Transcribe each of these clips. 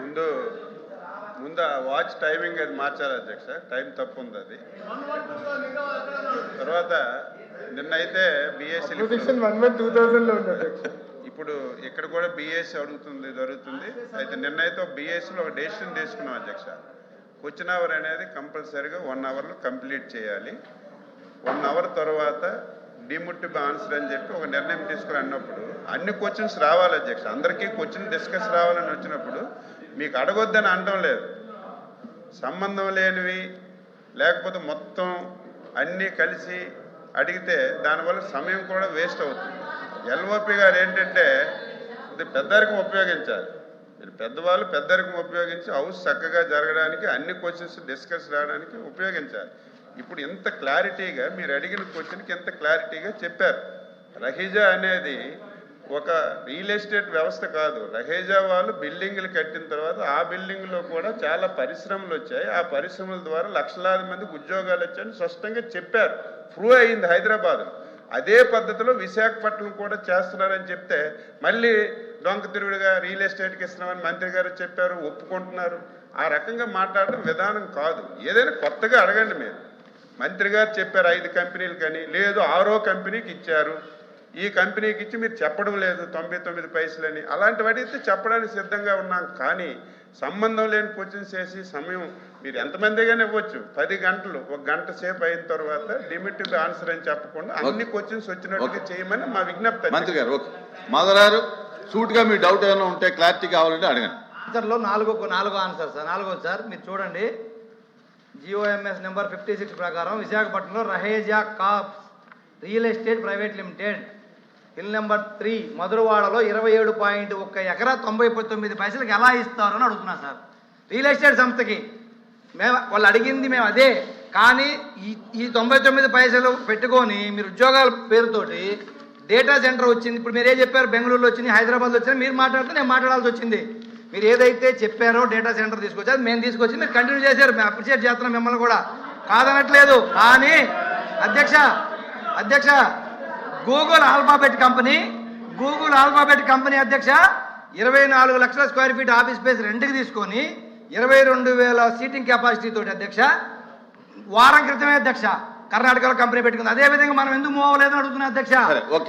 ముందు ముందు ఆ వాచ్ టైమింగ్ అది మార్చాలి అధ్యక్ష టైం తప్పు ఉంది అది. తర్వాత నిన్నైతే బిఎస్సీ అధ్యక్ష. ఇప్పుడు ఇక్కడ కూడా బిఎస్సీ అడుగుతుంది జరుగుతుంది. అయితే నిన్నైతే బిఎస్సీలో ఒక డెసిషన్ తీసుకున్నాం అధ్యక్ష. క్వశ్చన్ అవర్ అనేది కంపల్సరీగా వన్ అవర్లో కంప్లీట్ చేయాలి. వన్ అవర్ తర్వాత డిముట్టిబ్ ఆన్సర్ అని చెప్పి ఒక నిర్ణయం తీసుకుని అన్నప్పుడు అన్ని క్వశ్చన్స్ రావాలి అధ్యక్ష. అందరికీ క్వశ్చన్ డిస్కస్ రావాలని వచ్చినప్పుడు మీకు అడగొద్దని అనడం లేదు. సంబంధం లేనివి లేకపోతే మొత్తం అన్నీ కలిసి అడిగితే దానివల్ల సమయం కూడా వేస్ట్ అవుతుంది. ఎల్ఓపి గారు ఏంటంటే ఇది పెద్దరికం ఉపయోగించాలి. మీరు పెద్దవాళ్ళు పెద్దరికం ఉపయోగించి హౌస్ చక్కగా జరగడానికి అన్ని క్వశ్చన్స్ డిస్కస్ రావడానికి ఉపయోగించాలి. ఇప్పుడు ఇంత క్లారిటీగా మీరు అడిగిన క్వశ్చన్కి ఎంత క్లారిటీగా చెప్పారు. రహీజా అనేది ఒక రియల్ ఎస్టేట్ వ్యవస్థ కాదు. రహేజా వాళ్ళు బిల్డింగ్లు కట్టిన తర్వాత ఆ బిల్డింగ్లో కూడా చాలా పరిశ్రమలు వచ్చాయి. ఆ పరిశ్రమల ద్వారా లక్షలాది మందికి ఉద్యోగాలు వచ్చాయని స్పష్టంగా చెప్పారు. ప్రూవ్ అయింది హైదరాబాద్. అదే పద్ధతిలో విశాఖపట్నం కూడా చేస్తున్నారని చెప్తే మళ్ళీ డొంక తిరుగుడుగా రియల్ ఎస్టేట్కి ఇస్తున్నామని మంత్రి గారు చెప్పారు ఒప్పుకుంటున్నారు. ఆ రకంగా మాట్లాడడం విధానం కాదు. ఏదైనా కొత్తగా అడగండి మీరు. మంత్రి గారు చెప్పారు ఐదు కంపెనీలు కానీ లేదు ఆరో కంపెనీకి ఇచ్చారు. ఈ కంపెనీకి ఇచ్చి మీరు చెప్పడం లేదు తొంభై తొమ్మిది పైసలని. అలాంటి వాటితే చెప్పడానికి సిద్ధంగా ఉన్నాం. కానీ సంబంధం లేని క్వశ్చన్స్ చేసి సమయం మీరు ఎంతమందిగానే ఇవ్వచ్చు. పది గంటలు ఒక గంట సేపు అయిన తర్వాత లిమిటెడ్ ఆన్సర్ అని చెప్పకుండా అన్ని క్వశ్చన్స్ వచ్చినట్టుగా చేయమని మా విజ్ఞప్తి మంత్రి గారు ఓకే. సూట్గా మీ డౌట్ ఏమైనా ఉంటే క్లారిటీ కావాలంటే అడగండి. ఆన్సర్లో నాలుగో నాలుగో ఆన్సర్ సార్. నాలుగో సార్ మీరు చూడండి. జియోఎంఎస్ నెంబర్ ఫిఫ్టీ సిక్స్ ప్రకారం విశాఖపట్నంలో Raheja corps real estate private limited. ఇల్ నెంబర్ త్రీ మధురవాడలో ఇరవై ఏడు పాయింట్ ఒక్క ఎకరా తొంభై తొమ్మిది పైసలకు ఎలా ఇస్తారు అని అడుగుతున్నా సార్. రియల్ ఎస్టేట్ సంస్థకి మేము వాళ్ళు అడిగింది మేము అదే. కానీ ఈ ఈ తొంభై తొమ్మిది పైసలు పెట్టుకొని మీరు ఉద్యోగాల పేరుతోటి డేటా సెంటర్ వచ్చింది. ఇప్పుడు మీరు చెప్పారు? బెంగళూరులో వచ్చింది హైదరాబాద్లో వచ్చింది. మీరు మాట్లాడితే నేను మాట్లాడాల్సి వచ్చింది. మీరు ఏదైతే చెప్పారో డేటా సెంటర్ తీసుకొచ్చి అది మేము తీసుకొచ్చి మీరు కంటిన్యూ చేశారు. మేము అప్రిషియేట్ చేస్తున్నాం మిమ్మల్ని కూడా. కాదనట్లేదు కానీ అధ్యక్ష అధ్యక్ష Google Alphabet company Google Alphabet company అధ్యక్ష ఇరవై నాలుగు లక్షల స్క్వేర్ ఫీట్ ఆఫీస్ స్పేస్ రెంట్కి తీసుకొని ఇరవై రెండు వేల సీటింగ్ కెపాసిటీ తోటి అధ్యక్ష వారం క్రితమే అధ్యక్ష కర్ణాటకలో కంపెనీ పెట్టుకుంది అదే విధంగా మనం ఎందుకు మూవ్ అవ్వలేదని అడుగుతున్నా అధ్యక్ష.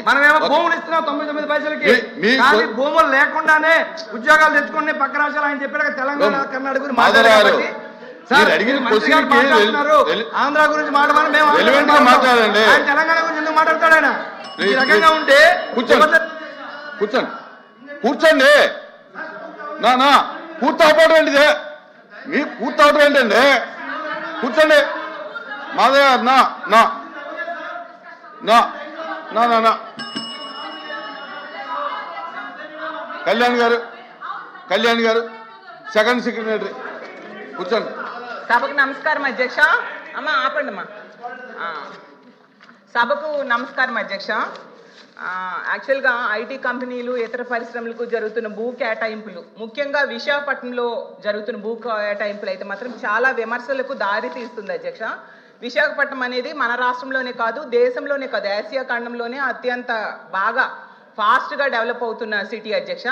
మనమేమో. భూములు ఇస్తున్నాం తొమ్మిది తొమ్మిది పైసలకి కానీ భూములు లేకుండానే ఉద్యోగాలు తెచ్చుకుని పక్క రాష్ట్రాలు ఆయన చెప్పాడు తెలంగాణ. కర్ణాటక గురించి మాట్లాడారు ఆంధ్ర గురించి మాట్లాడాలి మేము. ఆయన తెలంగాణ గురించి ఎందుకు మాట్లాడతాడు ఆయన ఈ రకంగా. ఉంటే కూర్చోండి. కూర్చోండి కూర్చోండి నా నా పూర్తి అవటం ఏంటిదే మీ పూర్తి అవటం ఏంటండి కూర్చోండి మాదయ్య గారు నా నా నా నా నా నా కళ్యాణ్ గారు కళ్యాణ్ గారు సెకండ్ సెక్రటరీ కూర్చోండి సభకు నమస్కారం అధ్యక్ష అమ్మ ఆపండి అమ్మా సభకు నమస్కారం అధ్యక్ష యాక్చువల్గా ఐటీ కంపెనీలు ఇతర పరిశ్రమలకు జరుగుతున్న భూ కేటాయింపులు ముఖ్యంగా విశాఖపట్నంలో జరుగుతున్న భూ కేటాయింపులు అయితే మాత్రం చాలా విమర్శలకు దారి తీస్తుంది అధ్యక్ష విశాఖపట్నం అనేది మన రాష్ట్రంలోనే కాదు దేశంలోనే కాదు ఆసియా ఖండంలోనే అత్యంత బాగా ఫాస్ట్గా డెవలప్ అవుతున్న సిటీ అధ్యక్ష.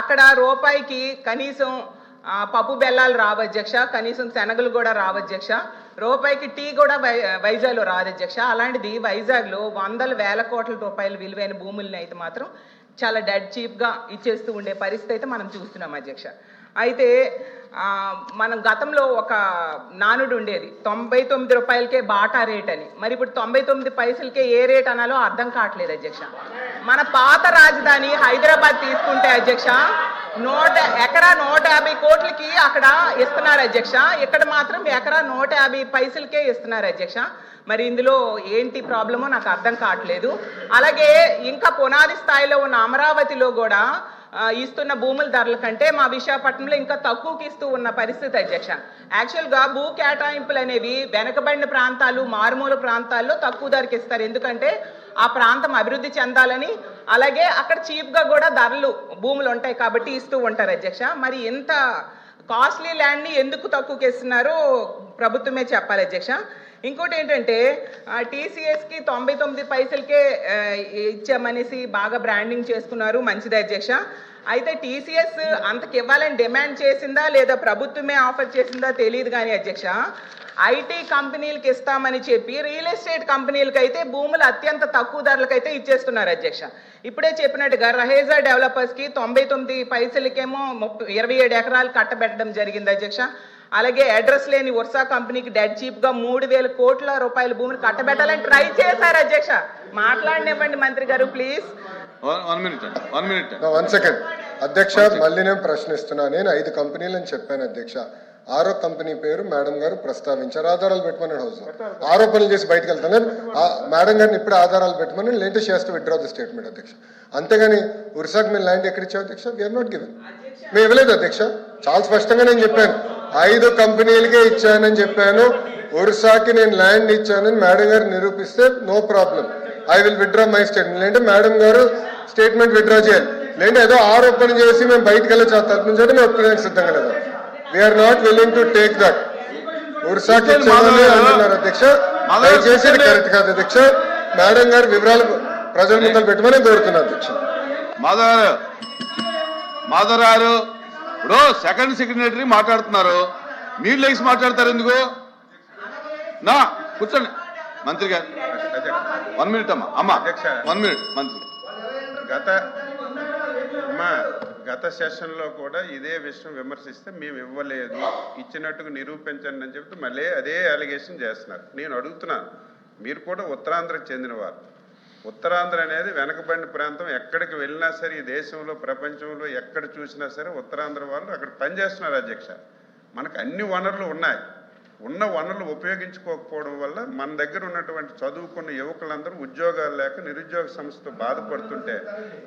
అక్కడ రూపాయికి కనీసం పప్పు బెల్లాలు రావు అధ్యక్ష కనీసం శనగలు కూడా రావు అధ్యక్ష. రూపాయికి టీ కూడా వై వైజాగ్లో రాదు అధ్యక్ష. అలాంటిది వైజాగ్లో వందల వేల కోట్ల రూపాయల విలువైన భూముల్ని అయితే మాత్రం చాలా డెడ్ చీప్గా ఇచ్చేస్తూ ఉండే పరిస్థితి అయితే మనం చూస్తున్నాం అధ్యక్ష. అయితే మనం గతంలో ఒక నానుడు ఉండేది. తొంభై తొమ్మిది రూపాయలకే బాటా రేట్ అని. మరి ఇప్పుడు తొంభై తొమ్మిది పైసలకే ఏ రేట్ అనాలో అర్థం కావట్లేదు అధ్యక్ష. మన పాత రాజధాని హైదరాబాద్ తీసుకుంటే అధ్యక్ష నూట ఎకరా నూట యాభై కోట్లకి అక్కడ ఇస్తున్నారు అధ్యక్ష. ఇక్కడ మాత్రం ఎకరా నూట యాభై పైసలకే ఇస్తున్నారు అధ్యక్ష. మరి ఇందులో ఏంటి ప్రాబ్లమో నాకు అర్థం కావట్లేదు. అలాగే ఇంకా పునాది స్థాయిలో ఉన్న అమరావతిలో కూడా ఇస్తున్న భూముల ధరల కంటే మా విశాఖపట్నంలో ఇంకా తక్కువకి ఇస్తూ ఉన్న పరిస్థితి అధ్యక్ష. యాక్చువల్గా భూ కేటాయింపులు అనేవి వెనకబడిన ప్రాంతాలు మారుమూల ప్రాంతాల్లో తక్కువ ధరకి ఇస్తారు. ఎందుకంటే ఆ ప్రాంతం అభివృద్ధి చెందాలని అలాగే అక్కడ చీప్గా కూడా ధరలు భూములు ఉంటాయి కాబట్టి ఇస్తూ ఉంటారు అధ్యక్ష. మరి ఇంత కాస్ట్లీ ల్యాండ్ని ఎందుకు తక్కువకి ఇస్తున్నారో ప్రభుత్వమే చెప్పాలి అధ్యక్ష. ఇంకోటి ఏంటంటే టీసీఎస్కి తొంభై తొమ్మిది పైసలకే ఇచ్చామనేసి బాగా బ్రాండింగ్ చేసుకున్నారు మంచిది అధ్యక్ష. అయితే టీసీఎస్ అంతకి ఇవ్వాలని డిమాండ్ చేసిందా లేదా ప్రభుత్వమే ఆఫర్ చేసిందా తెలియదు కానీ అధ్యక్ష ఐటీ కంపెనీలకు ఇస్తామని చెప్పి రియల్ ఎస్టేట్ కంపెనీలకు అయితే భూములు అత్యంత తక్కువ ధరలకు అయితే ఇచ్చేస్తున్నారు అధ్యక్ష. ఇప్పుడే చెప్పినట్టుగా రహేజా డెవలపర్స్కి తొంభై తొమ్మిది పైసలకేమో ముప్పై ఇరవై ఏడు ఎకరాలు కట్టబెట్టడం జరిగింది అధ్యక్ష. అలాగే అడ్రస్ లేని వర్షా కంపెనీకి డెడ్ చీప్గా మూడు వేల కోట్ల రూపాయల భూమిని కట్టబెట్టాలని ట్రై చేశారు అధ్యక్ష. మాట్లాడినివ్వండి మంత్రి గారు ప్లీజ్ వన్ మినిట్ అండి వన్ మినిట్ వన్ సెకండ్ అధ్యక్ష మళ్ళీ నేను ప్రశ్నిస్తున్నా. నేను ఐదు కంపెనీలని చెప్పాను అధ్యక్ష. ఆరో కంపెనీ పేరు మేడం గారు ప్రస్తావించారు. ఆధారాలు పెట్టమన్నాడు హౌస్. ఆరోపణలు చేసి బయటకు వెళ్తాను. మేడం గారిని ఇప్పుడు ఆధారాలు పెట్టమని లేటెస్ట్ చేస్తూ విత్డ్రా ది స్టేట్మెంట్ అధ్యక్ష. అంతేగాని ఉరిసాక్ మేము ల్యాండ్ ఎక్కడ ఇచ్చావు అధ్యక్ష? వీఆర్ నాట్ గివెన్ మేము ఇవ్వలేదు అధ్యక్ష. చాలా స్పష్టంగా నేను చెప్పాను. ఐదు కంపెనీలకే ఇచ్చానని చెప్పాను. ఒరిస్సాకి నేను ల్యాండ్ ఇచ్చానని మేడం గారు నిరూపిస్తే no problem. I will withdraw my statement. లేదంటే మేడం గారు స్టేట్మెంట్ విత్డ్రా చేయాలి. లేదంటే ఏదో ఆరోపణ చేసి మేము బయటకు వెళ్ళి నుంచి మేము ఒప్పుకోవడానికి సిద్ధంగా లేదు we are not willing to take that ఒరిస్సాకి ఇచ్చానని అంటున్నారు అధ్యక్ష. దయచేసి కరెక్ట్ కాదు అధ్యక్ష. మేడం గారు వివరాలు ప్రజల ముందర పెట్టమని కోరుతున్నారు అధ్యక్ష. మాధవ్ గారు మాధవ్ గారు ఇప్పుడు సెకండ్ సెక్రటరీ మాట్లాడుతున్నారు. మీరు లేచి మాట్లాడతారు ఎందుకు? నా కూర్చోండి. మంత్రి గారు వన్ మినిట్ అమ్మా. అమ్మా. వన్ మినిట్ మంత్రి. గత అమ్మా గత సెషన్లో కూడా ఇదే విషయం విమర్శిస్తే మేము ఇవ్వలేదు. ఇచ్చినట్టుగా నిరూపించండి అని చెప్తే మళ్ళీ అదే అలిగేషన్ చేస్తున్నారు. నేను అడుగుతున్నాను. మీరు కూడా ఉత్తరాంధ్రకు చెందినవారు. ఉత్తరాంధ్ర అనేది వెనకబడిన ప్రాంతం. ఎక్కడికి వెళ్ళినా సరే ఈ దేశంలో ప్రపంచంలో ఎక్కడ చూసినా సరే ఉత్తరాంధ్ర వాళ్ళు అక్కడ పనిచేస్తున్నారు అధ్యక్ష. మనకు అన్ని వనరులు ఉన్నాయి. ఉన్న వనరులు ఉపయోగించుకోకపోవడం వల్ల మన దగ్గర ఉన్నటువంటి చదువుకున్న యువకులందరూ ఉద్యోగాలు లేక నిరుద్యోగ సంస్థతో బాధపడుతుంటే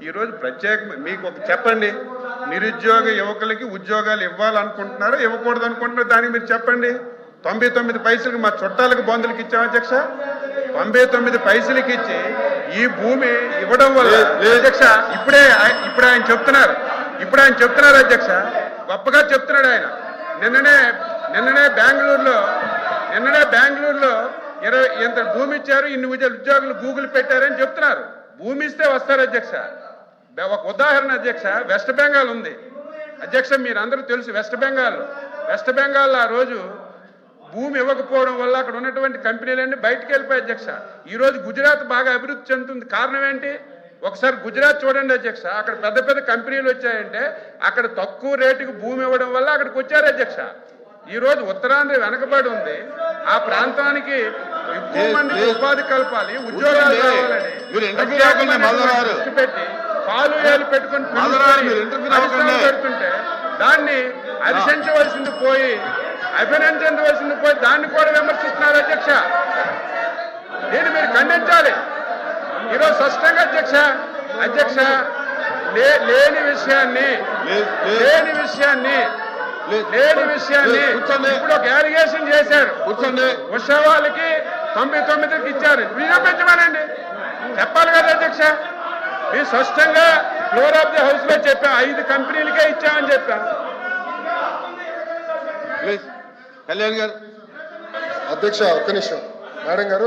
ఈరోజు ప్రత్యేక మీకు ఒక చెప్పండి. నిరుద్యోగ యువకులకి ఉద్యోగాలు ఇవ్వాలనుకుంటున్నారా ఇవ్వకూడదు అనుకుంటున్నారా దానికి మీరు చెప్పండి. తొంభై తొమ్మిది పైసలకి మా చుట్టాలకు బంధువులకి ఇచ్చాం అధ్యక్ష. తొంభై తొమ్మిది పైసలకి ఇచ్చి ఈ భూమి ఇవ్వడం వల్ల అధ్యక్ష ఇప్పుడే ఇప్పుడు ఆయన చెప్తున్నారు. ఇప్పుడు ఆయన చెప్తున్నారు అధ్యక్ష. గొప్పగా చెప్తున్నాడు ఆయన. నిన్ననే నిన్ననే బెంగళూరులో నిన్ననే బెంగళూరులో ఇరవై ఇంత భూమి ఇచ్చారు ఇన్ని ఉద్య- ఉద్యోగులు గూగుల్ పెట్టారని చెప్తున్నారు. భూమి ఇస్తే వస్తారు అధ్యక్ష. ఒక ఉదాహరణ అధ్యక్ష వెస్ట్ బెంగాల్ ఉంది. అధ్యక్ష మీరు అందరూ తెలుసు వెస్ట్ బెంగాల్. వెస్ట్ బెంగాల్ ఆ రోజు భూమి ఇవ్వకపోవడం వల్ల అక్కడ ఉన్నటువంటి కంపెనీలన్నీ బయటకు వెళ్ళిపోయాయి అధ్యక్ష. ఈ రోజు గుజరాత్ బాగా అభివృద్ధి చెందుతుంది. కారణం ఏంటి? ఒకసారి గుజరాత్ చూడండి అధ్యక్ష. అక్కడ పెద్ద పెద్ద కంపెనీలు వచ్చాయంటే అక్కడ తక్కువ రేటుకి భూమి ఇవ్వడం వల్ల అక్కడికి వచ్చారు అధ్యక్ష. ఈ రోజు ఉత్తరాంధ్ర వెనకబడి ఉంది. ఆ ప్రాంతానికి ఎక్కువ మందికి ఉపాధి కల్పాలి ఉద్యోగాలు. కావాలని. దృష్టి పెట్టి ఏలు పెట్టుకొని పెడుతుంటే దాన్ని హర్షించవలసింది పోయి అభినందించవలసింది పోయి దాన్ని కూడా విమర్శిస్తున్నారు అధ్యక్ష. దీన్ని మీరు ఖండించాలి. ఈరోజు స్పష్టంగా అధ్యక్ష అధ్యక్ష లేని విషయాన్ని. లేని విషయాన్ని. లేని విషయాన్ని. ఇప్పుడు ఒక అలిగేషన్ చేశారు. కూర్చోండి. ఉషా వాళ్ళకి తొంభై తొమ్మిదికి ఇచ్చారు. నిరూపించమనండి చెప్పాలి కదా అధ్యక్ష. మేము స్పష్టంగా ఫ్లోర్ ఆఫ్ ది హౌస్లో చెప్పాం. ఐదు కంపెనీలకే ఇచ్చామని చెప్పాం. ప్లీజ్ కళ్యాణ్ గారు. అధ్యక్ష ఒక్క నిమిషం. మేడం గారు